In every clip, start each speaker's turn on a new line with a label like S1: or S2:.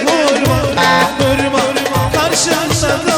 S1: Şekerden vurma Vurma Karşımda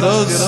S1: Bandeirantes.